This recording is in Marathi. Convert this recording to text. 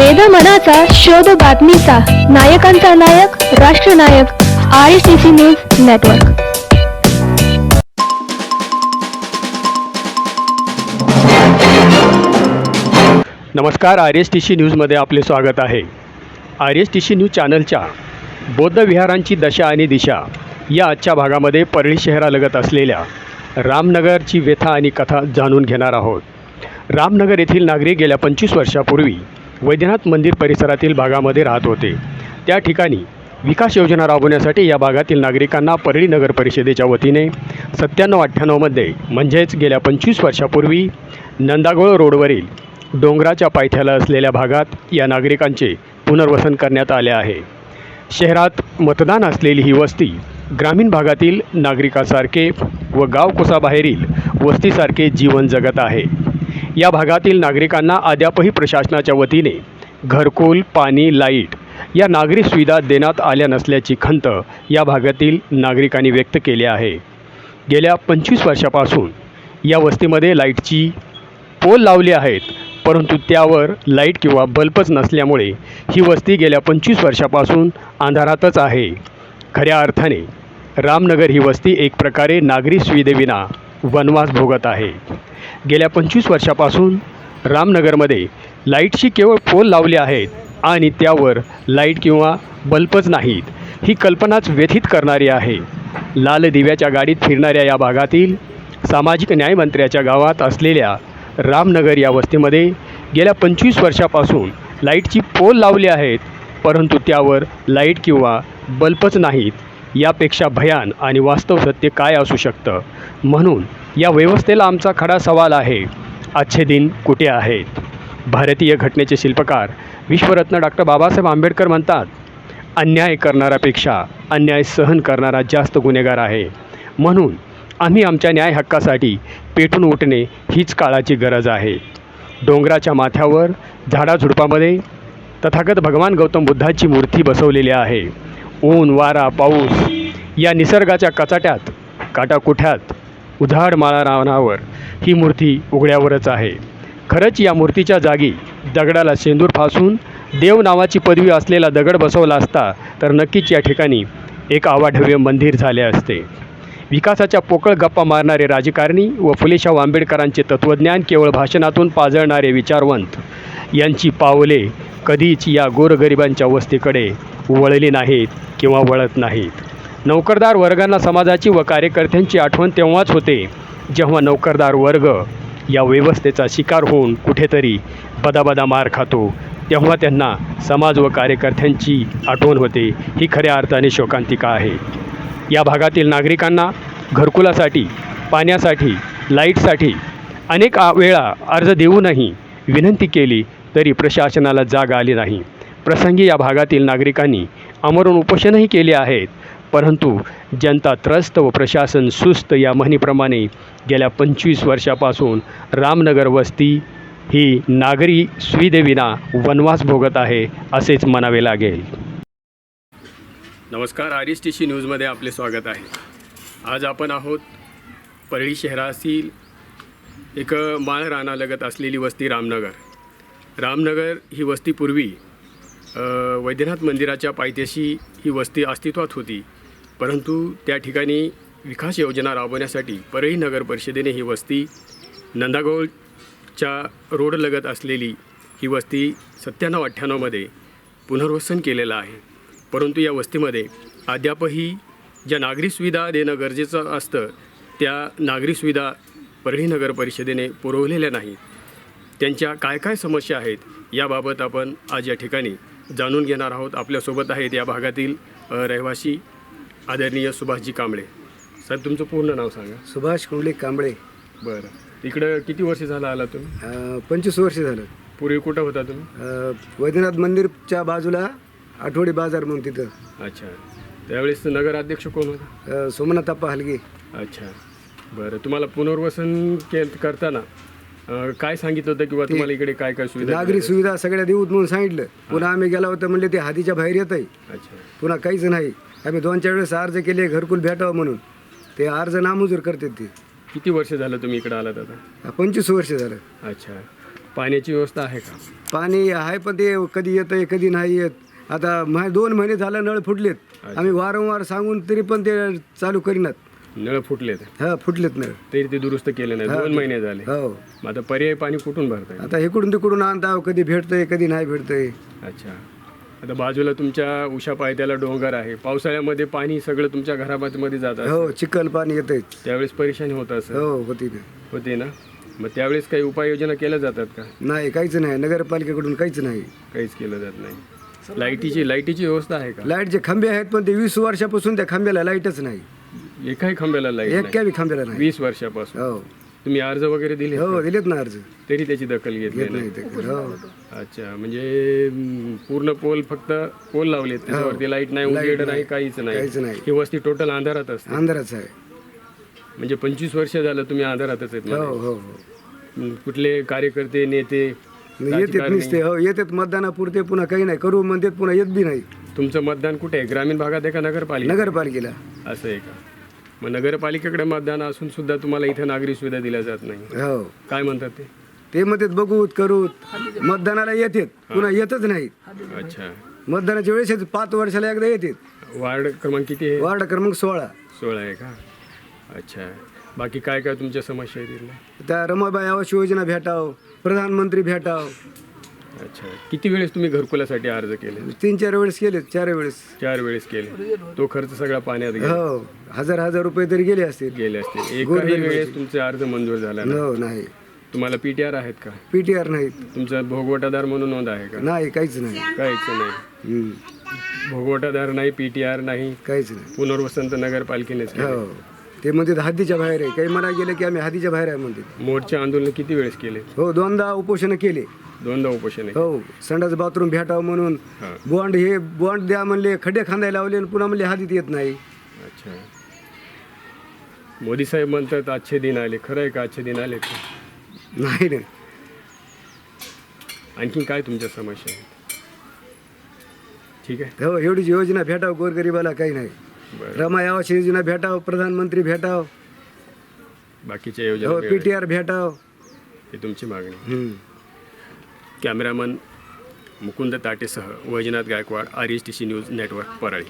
वेद मनाचा शोध बातमीचा. नायकांचा नायक राष्ट्रनायक I C T C news network नमस्कार आर एस टी सी न्यूजमध्ये आपले स्वागत आहे. R S T C news चॅनलच्या बौद्ध विहारांची दशा आणि दिशा या आजच्या भागामध्ये परळी शहरालगत असलेल्या रामनगरची व्यथा आणि कथा जाणून घेणार आहोत. रामनगर येथील नागरिक गेल्या पंचवीस वर्षापूर्वी वैद्यनाथ मंदिर परिसरातील भागामध्ये राहत होते. त्या ठिकाणी विकास योजना राबवण्यासाठी या भागातील नागरिकांना परळी नगर परिषदेच्या वतीने सत्त्याण्णव अठ्ठ्याण्णवमध्ये म्हणजेच गेल्या पंचवीस वर्षापूर्वी नंदागोळ रोडवरील डोंगराच्या पायथ्याला असलेल्या भागात या नागरिकांचे पुनर्वसन करण्यात आले आहे. शहरात मतदान असलेली ही वस्ती ग्रामीण भागातील नागरिकासारखे व गावकुसाबाहेरील वस्तीसारखे जीवन जगत आहे. या भागातील नागरिकांना अद्यापही प्रशासनाच्या वतीने घरकुल पाणी लाइट या नागरी सुविधा देण्यात आल्या नसल्याची खंत या भागातील नागरिकांनी व्यक्त केली आहे. गेल्या पंचवीस वर्षापासून या वस्तीमध्ये लाईटची पोल लावले आहेत परंतु त्यावर लाइट किंवा बल्बच नसल्यामुळे ही वस्ती गेल्या पंचवीस वर्षापासून अंधारातच आहे. खऱ्या अर्थाने रामनगर ही वस्ती एक प्रकारे नागरी सुविधेविना वनवास भोगत आहे. गेल्या पंचवीस वर्षापासून रामनगरमध्ये लाईटची केवळ पोल लावले आहेत आणि त्यावर लाइट किंवा बल्बच नाहीत. ही कल्पनाच व्यथित करणारी आहे. लाल दिव्याच्या गाडीत फिरणाऱ्या या भागातील सामाजिक न्यायमंत्र्याच्या गावात असलेल्या रामनगर या वस्तीमध्ये गेल्या पंचवीस वर्षापासून लाईटची पोल लावली आहेत परंतु त्यावर लाइट किंवा बल्बच नाहीत. यापेक्षा भयान आणि वास्तव सत्य काय असू शकतं? म्हणून या व्यवस्थेला आमचा खडा सवाल आहे. आजचे दिन कुठे आहेत? भारतीय घटनेचे शिल्पकार विश्वरत्न डॉक्टर बाबासाहेब आंबेडकर म्हणतात अन्याय करणाऱ्यापेक्षा अन्याय सहन करणारा जास्त गुन्हेगार आहे. म्हणून आम्ही आमच्या न्याय हक्कासाठी पेटून उठणे हीच काळाची गरज आहे. डोंगराच्या माथ्यावर झाडाझुडपामध्ये तथागत भगवान गौतम बुद्धाची मूर्ती बसवलेली आहे. ऊन वारा पाऊस या निसर्गाच्या कचाट्यात काटाकुठ्यात उधाड माळा रावणावर ही मूर्ती उघड्यावरच आहे. खरंच या मूर्तीच्या जागी दगडाला शेंदूर फासून देव नावाची पदवी असलेला दगड बसवला असता तर नक्कीच या ठिकाणी एक आवाढव्य मंदिर झाले असते. विकासाच्या पोकळ गप्पा मारणारे राजकारणी व फुलेशाह आंबेडकरांचे तत्त्वज्ञान केवळ भाषणातून पाजळणारे विचारवंत यांची पावले कधीच या गोरगरिबांच्या वस्तीकडे वळली नाहीत किंवा वळत नाहीत. नोकरदार वर्गांना समाजाची व कार्यकर्त्यांची आठवण तेव्हाच होते जेव्हा नोकरदार वर्ग या व्यवस्थेचा शिकार होऊन कुठेतरी बदाबदा मार खातो तेव्हा त्यांना समाज व कार्यकर्त्यांची आठवण होते. ही खऱ्या अर्थाने शोकांतिका आहे. या भागातील नागरिकांना घरकुलासाठी पाण्यासाठी लाईटसाठी अनेक वेळा अर्ज देऊनही विनंती केली तरी प्रशासनाला जाग आली नाही. प्रसंगी या भागातील नागरिकांनी आमरण उपोषणही केले आहेत. परंतु जनता त्रस्त व प्रशासन सुस्त या म्हणीप्रमाणे गेल्या पंचवीस वर्षापासून रामनगर वस्ती ही नागरी सुविधेविना वनवास भोगत आहे असेच म्हणावे लागेल. नमस्कार आर एस टी सी न्यूजमध्ये आपले स्वागत आहे. आज आपण आहोत परळी शहरातील एक माळ रानालगत असलेली वस्ती रामनगर. रामनगर ही वस्ती पूर्वी वैद्यनाथ मंदिराच्या पायथ्याशी ही वस्ती अस्तित्वात होती. परंतु त्या ठिकाणी विकास योजना राबवण्यासाठी परळी नगर परिषदेने ही वस्ती नंदागोळच्या रोडलगत असलेली ही वस्ती सत्त्याण्णव अठ्ठ्याण्णवमध्ये पुनर्वसन केलेलं आहे. परंतु या वस्तीमध्ये अद्यापही ज्या नागरी सुविधा देणं गरजेचं असतं त्या नागरी सुविधा परळी नगर परिषदेने पुरवलेल्या नाहीत. त्यांच्या काय काय समस्या आहेत याबाबत आपण आज या ठिकाणी जाणून घेणार आहोत. आपल्यासोबत आहेत या भागातील रहिवासी आदरणीय सुभाषजी कांबळे. सर तुमचं पूर्ण नाव सांगा. सुभाष कुंडलिक कांबळे. बरं. इकडं किती वर्ष झालं आला तुम्ही? अ, पंचवीस वर्ष झालं. पूर्वी कुठं होता तुम्ही? अ, वैद्यनाथ मंदिरच्या बाजूला आठवडी बाजार म्हणून तिथं. अच्छा. त्यावेळेस नगराध्यक्ष कोण होता? अ, सोमनाथप्पा हलगे. अच्छा. बरं तुम्हाला पुनर्वसन के करताना अ, काय सांगितलं होतं किंवा तुम्हाला इकडे काय काय सुविधा नागरी सुविधा सगळ्या देऊत म्हणून सांगितलं. पुन्हा आम्ही गेला होतं म्हणले ते हातीच्या बाहेर येत आहे अच्छा. पुन्हा काहीच नाही. आम्ही दोन चार वेळेस अर्ज केले घरकुल भेटावं म्हणून. ते अर्ज नामंजूर करतात ते. किती वर्ष झालं तुम्ही इकडे आलात आता? पंचवीस वर्ष झालं. अच्छा. पाण्याची व्यवस्था आहे का? पाणी आहे पण ते कधी येतं आहे कधी नाही येत. आता मा दोन महिने झालं नळ फुटलेत. आम्ही वारंवार सांगून तरी पण ते चालू करीनात. नळ फुटलेत? हा फुटलेत नळ. तरी ते दुरुस्त केले नाही. दोन महिने झाले. हो. मग आता पर्याय पाणी कुठून भरताय? आता इकडून तिकडून आणता कधी भेटतंय कधी नाही भेटतंय. अच्छा. आता बाजूला तुमच्या उषा पायथ्याला डोंगर आहे. पावसाळ्यामध्ये पाणी सगळं तुमच्या घरामध्ये जात असतं. हो चिखल पाणी येतंय. त्यावेळेस परेशानी होत असं? हो होती ना होते ना? मग त्यावेळेस काही उपाययोजना केल्या जातात का? नाही काहीच नाही. नगरपालिकेकडून काहीच नाही. काहीच केलं जात नाही. लाईटीची लाईटीची व्यवस्था आहे का? लाईटचे खांबे आहेत पण ते वीस वर्षापासून त्या खांब्याला लाईटच नाही. एकाही खांब्याला लाइट बी खांब्याला नाही. वीस वर्षापासून. हो. तुम्ही अर्ज वगैरे दिले हो दिलेत ना अर्ज. तरी त्याची दखल घेतली घेत नाही हो. अच्छा म्हणजे पूर्ण पोल फक्त पोल लावलेत त्याच्यावरती लाइट नाही उजेड नाही काहीच हो. काहीच नाही. नाही ही वस्ती टोटल अंधारात असते. अंधारच आहे. म्हणजे पंचवीस वर्ष झालं तुम्ही अंधारातच आहेत हो. हो हो. कुठले कार्यकर्ते नेते येतात? नुसते हो येतात मतदानापुरते पुन्हा काही नाही. करू म्हणतात पुन्हा येत बी नाही. तुमचं मतदान कुठे आहे? ग्रामीण भागात आहे का नगरपालिका नगरपालिकेला. असं आहे का? मग नगरपालिकेकडे मतदान असून सुद्धा तुम्हाला इथे नागरी सुविधा दिल्या जात नाही. हो. काय म्हणतात ते? ते म्हणतात बघूत करूत. मतदानाला येतात. पुन्हा येतच नाही अच्छा. मतदानाच्या वेळेस येतात पाच वर्षाला एकदा येतात. वार्ड क्रमांक किती आहे? वार्ड क्रमांक सोळा. सोळा आहे का? अच्छा. बाकी काय काय तुमच्या समस्या आहेत इथल्या? त्या रमाबाई आवास योजना भेटाव प्रधानमंत्री भेटाव. अच्छा. किती वेळेस तुम्ही घरकुलासाठी अर्ज केले? तीन चार वेळेस केले चार वेळेस. चार वेळेस केले. तो खर्च सगळा पाण्यात गेला. हो हजार हजार रुपये तरी गेले असतील. गेले असतील. एकाही वेळेस तुमचे अर्ज मंजूर झाला नाही हो नाही. तुम्हाला पी टी आर आहेत का? पी टी आर नाहीत. तुमचा भोगवटादार म्हणून नोंद आहे का? नाही काहीच नाही. काहीच नाही. हम्म, भोगवटादार नाही पी टी आर नाही. काहीच नाही. पुनर्वसंत नगरपालिकेनेच केले. हो. ते म्हणतात हद्दीच्या बाहेर आहे. काही म्हणा गेलं की आम्ही हद्दीच्या बाहेर आहे म्हणतात. मोर्चे आंदोलन किती वेळेस केले? हो दोनदा उपोषण केले. दोनदा उपोषण. आहे हो संडास बाथरूम भेटावं म्हणून. हां. बॉन्ड हे बॉन्ड द्या म्हणले खड्डे खांदायला लावले आणि पुन्हा म्हणले हद्दीत येत नाही. अच्छा. मोदी साहेब म्हणतात आजचे दिन आले. खरं आहे का आजचे दिन आले का नाही ना आणखीन काय तुमच्या समस्या आहेत? ठीक आहे. हो एवढीच योजना भेटाव गोरगरिबाला काही नाही. रमाई आवास योजना भेटाव प्रधानमंत्री भेटाव. बाकीच्या योजना हो पी. टी आर भेटाव. ही तुमची मागणी. Cameraman Mukund ताटेसह Vaijnath Gaikwad R S T C news network Parli.